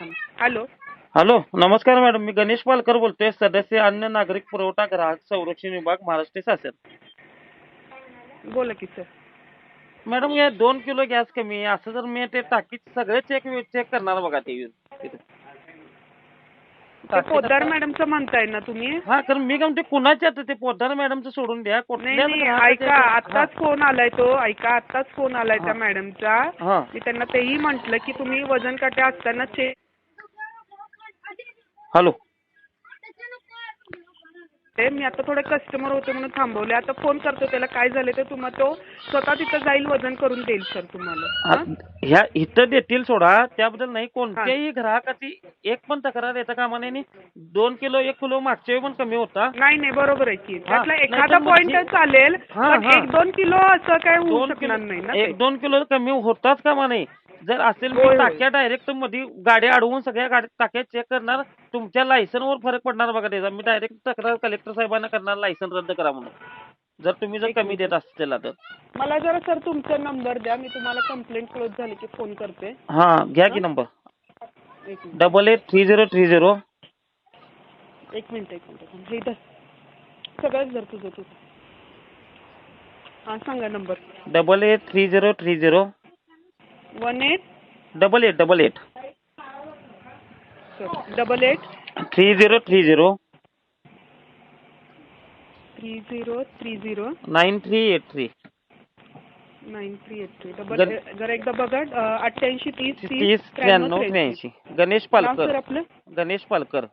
Hello hello नमस्कार madam मी गणेश पालकर बोलतोय. सदस्य अन्न नागरिक पुरवठा ग्राहक संरक्षण विभाग महाराष्ट्र शासन. बोला की सर मॅडम या दोन किलो गॅस कमी आहे. असं जर मी ते टाकीत सगळे चेक चेक करणार बघा ते. पोद्दार मॅडमचं म्हणताय ना तुम्ही? हा कारण मी काय म्हणते कुणाचे आता? ते पोद्दार मॅडमचं सोडून द्या. ऐका. आत्ताच फोन आलाय तो. ऐका आत्ताच फोन आलाय त्या. मॅडमचा हा. मी त्यांना तेही म्हंटल की तुम्ही वजन काटे असताना चेक हॅलो. मी आता थोडे कस्टमर होते म्हणून थांबवले आता फोन करतो त्याला काय झालं ते तुम्हाला तो स्वतः तिथं जाईल वजन करून देईल सर तुम्हाला. हा? ह्या इथं देतील सोडा त्याबद्दल नाही कोणत्याही ग्राहकाची एक पण तक्रार येता कामा नाही. आणि दोन किलो एक किलो मागच्या वेळी पण कमी होता. नाही नाही बरोबर आहे की. त्यातला नाही, एखादा पण म्हणजे- चालेल हा, पण हा. एक दोन किलो असं काय होऊ दोन शकणार नाही ना किलो ते. एक दोन किलो कमी होताच कामा नाही. जर असेल होय. टाक्या डायरेक्टमध्ये गाडी अडवून सगळ्या गाडी टाक्या चेक करणार तुमच्या लायसन वर फरक पडणार बघा त्याचा. मी डायरेक्ट तक्रार कलेक्टर साहेबांना करणार लायसन रद्द करा म्हणून. जर तुम्ही जर कमी देत असतील तर. मला जरा सर तुमचा नंबर द्या मी तुम्हाला कंप्लेंट क्लोज झाली की फोन करते. हा घ्या की number double eight three zero three zero एक मिनिट एक मिनिट. इथं. सगळंच जर तुझं तुझं. हां सांगा number double eight three zero three zero one eight? Double eight double eight. Double eight? Three zero three zero. Three zero three zero. Nine three eight three. Nine three eight three. Double गण- जरा एकदा बघा अठ्ठ्याऐंशी तीस तीस त्र्याण्णव त्र्याऐंशी. गणेश नाव sir Palkar आपलं? गणेश पालकर.